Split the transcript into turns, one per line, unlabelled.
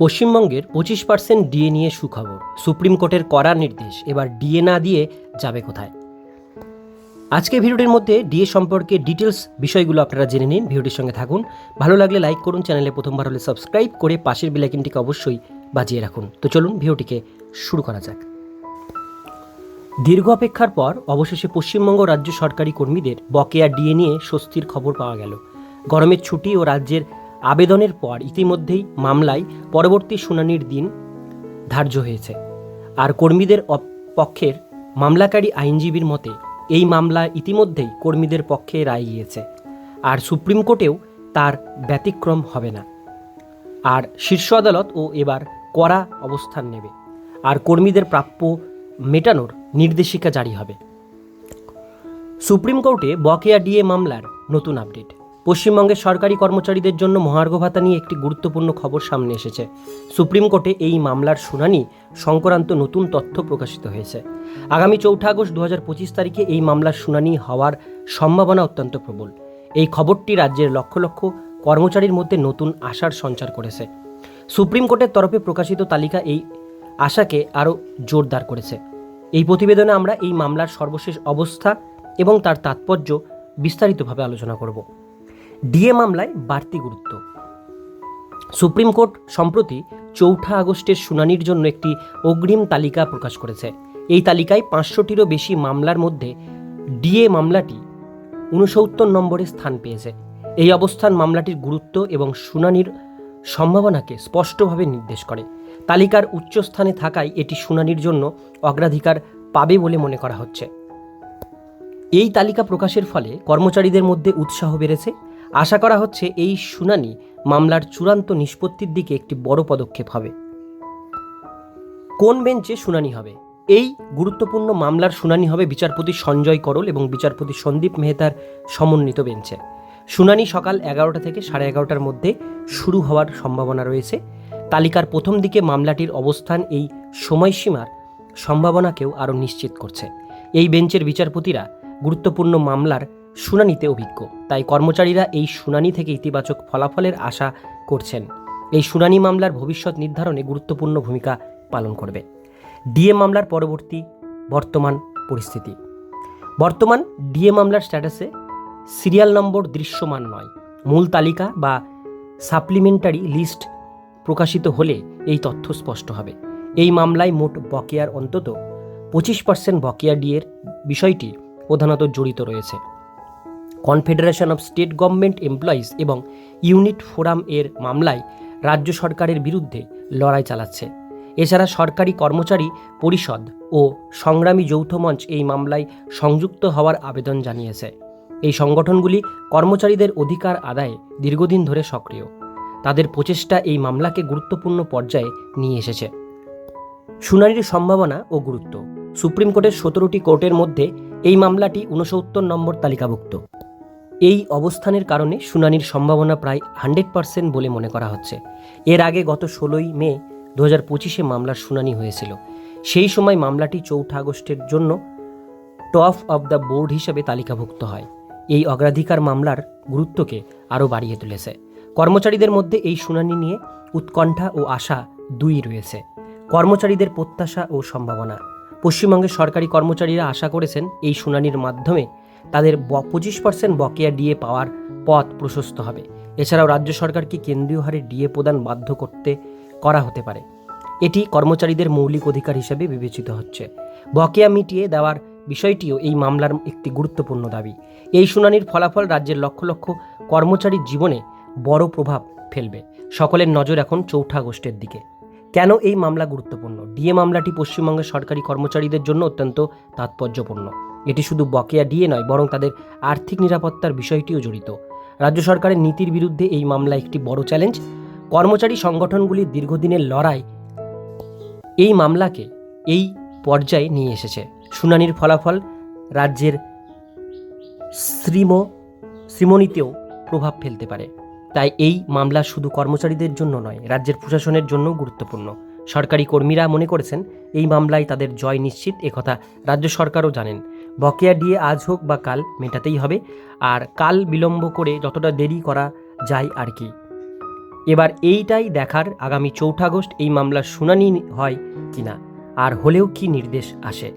পশ্চিমবঙ্গের পঁচিশ percent DA নিয়ে সুখবর। সুপ্রিম কোর্টের কড়া নির্দেশ, এবার ডিএ না দিয়ে যাবে কোথায়? আজকে ভিডিওটির মধ্যে ডিএ সম্পর্কে ডিটেলস বিষয়গুলো আপনারা জেনে নিন, ভিডিওটির সঙ্গে থাকুন। ভালো লাগলে লাইক করুন, চ্যানেলে প্রথমবার হলে সাবস্ক্রাইব করে পাশের বেলাইকিনটিকে অবশ্যই বাজিয়ে রাখুন। তো চলুন ভিডিওটিকে শুরু করা যাক। দীর্ঘ অপেক্ষার পর অবশেষে পশ্চিমবঙ্গ রাজ্য সরকারি কর্মীদের বকেয়া ডিএ নিয়ে স্বস্তির খবর পাওয়া গেল। গরমের ছুটি ও রাজ্যের আবেদনের পর ইতিমধ্যেই মামলায় পরবর্তী শুনানির দিন ধার্য হয়েছে। আর কর্মীদের পক্ষের মামলাকারী আইনজীবীর মতে এই মামলা ইতিমধ্যেই কর্মীদের পক্ষে রায় গিয়েছে আর সুপ্রিম কোর্টেও তার ব্যতিক্রম হবে না। আর শীর্ষ আদালত ও এবার কড়া অবস্থান নেবে। আর কর্মীদের প্রাপ্য মেটানোর নির্দেশিকা জারি হবে। সুপ্রিম কোর্টে বকেয়া ডিএ মামলার নতুন আপডেট। পশ্চিমবঙ্গের সরকারি কর্মচারীদের জন্য মহার্ঘ ভাতা নিয়ে একটি গুরুত্বপূর্ণ খবর সামনে এসেছে। সুপ্রিম কোর্টে এই মামলার শুনানি সংক্রান্ত নতুন তথ্য প্রকাশিত হয়েছে। আগামী চৌঠা আগস্ট দু হাজার পঁচিশ তারিখে এই মামলার শুনানি হওয়ার সম্ভাবনা অত্যন্ত প্রবল। এই খবরটি রাজ্যের লক্ষ লক্ষ কর্মচারীর মধ্যে নতুন আশার সঞ্চার করেছে। সুপ্রিম কোর্টের তরফে প্রকাশিত তালিকা এই আশাকে আরও জোরদার করেছে। এই প্রতিবেদনে আমরা এই মামলার সর্বশেষ অবস্থা এবং তার তাৎপর্য বিস্তারিতভাবে আলোচনা করব। ডিএ মামলায় বাড়তি গুরুত্ব। সুপ্রিম কোর্ট সম্প্রতি চৌঠা আগস্টের শুনানির জন্য একটি অগ্রিম তালিকা প্রকাশ করেছে। এই তালিকায় পাঁচশোটিরও বেশি মামলার মধ্যে ডিএ মামলাটি উনসত্তর নম্বরে স্থান পেয়েছে। এই অবস্থান মামলাটির গুরুত্ব এবং শুনানির সম্ভাবনাকে স্পষ্টভাবে নির্দেশ করে। তালিকার উচ্চস্থানে থাকায় এটি শুনানির জন্য অগ্রাধিকার পাবে বলে মনে করা হচ্ছে। এই তালিকা প্রকাশের ফলে কর্মচারীদের মধ্যে উৎসাহ বেড়েছে আশা করা হচ্ছে এই শুনানি মামলার চূড়ান্ত নিষ্পত্তির দিকে একটি বড় পদক্ষেপ হবে। কোন বেঞ্চে শুনানি হবে? এই গুরুত্বপূর্ণ মামলার শুনানি হবে বিচারপতি সঞ্জয় করল এবং বিচারপতি সন্দীপ মেহতার সমন্বিত বেঞ্চে। শুনানি সকাল এগারোটা থেকে সাড়ে এগারোটার মধ্যে শুরু হওয়ার সম্ভাবনা রয়েছে। তালিকার প্রথম দিকে মামলাটির অবস্থান এই সময়সীমার সম্ভাবনাকেও আরও নিশ্চিত করছে। এই বেঞ্চের বিচারপতিরা গুরুত্বপূর্ণ মামলার শুনানিতে অভিজ্ঞ। তাই কর্মচারীরা এই শুনানি থেকে ইতিবাচক ফলাফলের আশা করছেন। এই শুনানি মামলার ভবিষ্যৎ নির্ধারণে গুরুত্বপূর্ণ ভূমিকা পালন করবে। ডিএ মামলার পরবর্তী বর্তমান পরিস্থিতি। বর্তমান ডিএ মামলার স্ট্যাটাসে সিরিয়াল নম্বর দৃশ্যমান নয়। মূল তালিকা বা সাপ্লিমেন্টারি লিস্ট প্রকাশিত হলে এই তথ্য স্পষ্ট হবে। এই মামলায় মোট বকেয়ার অন্তত পঁচিশ পার্সেন্ট বকেয়া ডিএর বিষয়টি প্রধানত জড়িত রয়েছে। Confederation of state government employees এবং ইউনিট ফোরাম এর মামলায় রাজ্য সরকারের বিরুদ্ধে লড়াই চালাচ্ছে। এছাড়া সরকারি কর্মচারী পরিষদ ও সংগ্রামী যৌথ মঞ্চ এই মামলায় সংযুক্ত হওয়ার আবেদন জানিয়েছে। এই সংগঠনগুলি কর্মচারীদের অধিকার আদায়ে দীর্ঘদিন ধরে সক্রিয়। তাদের প্রচেষ্টা এই মামলাকে গুরুত্বপূর্ণ পর্যায়ে নিয়ে এসেছে। শুনানির সম্ভাবনা ও গুরুত্ব। সুপ্রিম কোর্টের সতেরোটি কোর্টের মধ্যে এই মামলাটি উনসত্তর নম্বর তালিকাভুক্ত। এই অবস্থানের কারণে শুনানির সম্ভাবনা প্রায় হান্ড্রেড পার্সেন্ট বলে মনে করা হচ্ছে। এর আগে গত ষোলোই মে দু হাজার পঁচিশে মামলার শুনানি হয়েছিল। সেই সময় মামলাটি চৌঠা আগস্টের জন্য টপ অফ দ্য বোর্ড হিসেবে তালিকাভুক্ত হয়। এই অগ্রাধিকার মামলার গুরুত্বকে আরও বাড়িয়ে তুলেছে। কর্মচারীদের মধ্যে এই শুনানি নিয়ে উৎকণ্ঠা ও আশা দুই রয়েছে। কর্মচারীদের প্রত্যাশা ও সম্ভাবনা। পশ্চিমবঙ্গের সরকারি কর্মচারীরা আশা করেছেন এই শুনানির মাধ্যমে তাদের পঁচিশ পার্সেন্ট বকেয়া ডিএ পাওয়ার পথ প্রশস্ত হবে। এছাড়াও রাজ্য সরকারকে কেন্দ্রীয় হারে ডিএ প্রদান বাধ্য করতে করা হতে পারে। এটি কর্মচারীদের মৌলিক অধিকার হিসেবে বিবেচিত হচ্ছে। বকেয়া মিটিয়ে দেওয়ার বিষয়টিও এই মামলার একটি গুরুত্বপূর্ণ দাবি। এই শুনানির ফলাফল রাজ্যের লক্ষ লক্ষ কর্মচারীর জীবনে বড় প্রভাব ফেলবে। সকলের নজর এখন চৌঠা আগস্টের দিকে। কেন এই মামলা গুরুত্বপূর্ণ? ডিএ মামলাটি পশ্চিমবঙ্গের সরকারি কর্মচারীদের জন্য অত্যন্ত তাৎপর্যপূর্ণ। এটি শুধু বকেয়া ডিএ নয়, বরং তাদের আর্থিক নিরাপত্তার বিষয়টিও জড়িত। রাজ্য সরকারের নীতির বিরুদ্ধে এই মামলা একটি বড় চ্যালেঞ্জ। কর্মচারী সংগঠনগুলির দীর্ঘদিনের লড়াই এই মামলাকে এই পর্যায়ে নিয়ে এসেছে। শুনানির ফলাফল রাজ্যের শ্রীম, শ্রীমণিতেও প্রভাব ফেলতে পারে। তাই এই মামলা শুধু কর্মচারীদের জন্য নয়, রাজ্যের প্রশাসনের জন্যও গুরুত্বপূর্ণ। সরকারি কর্মীরা মনে করেছেন, এই মামলায় তাদের জয় নিশ্চিত, একথা রাজ্য সরকারও জানেন। বকেয়া দিয়ে আজ হোক বা কাল মেটাতেই হবে, আর কাল বিলম্ব করে যতটা দেরি করা যায় আর কি। এবার এইটাই দেখার আগামী চৌঠা আগস্ট এই মামলার শুনানি হয় কিনা, আর হলেও কি নির্দেশ আসে।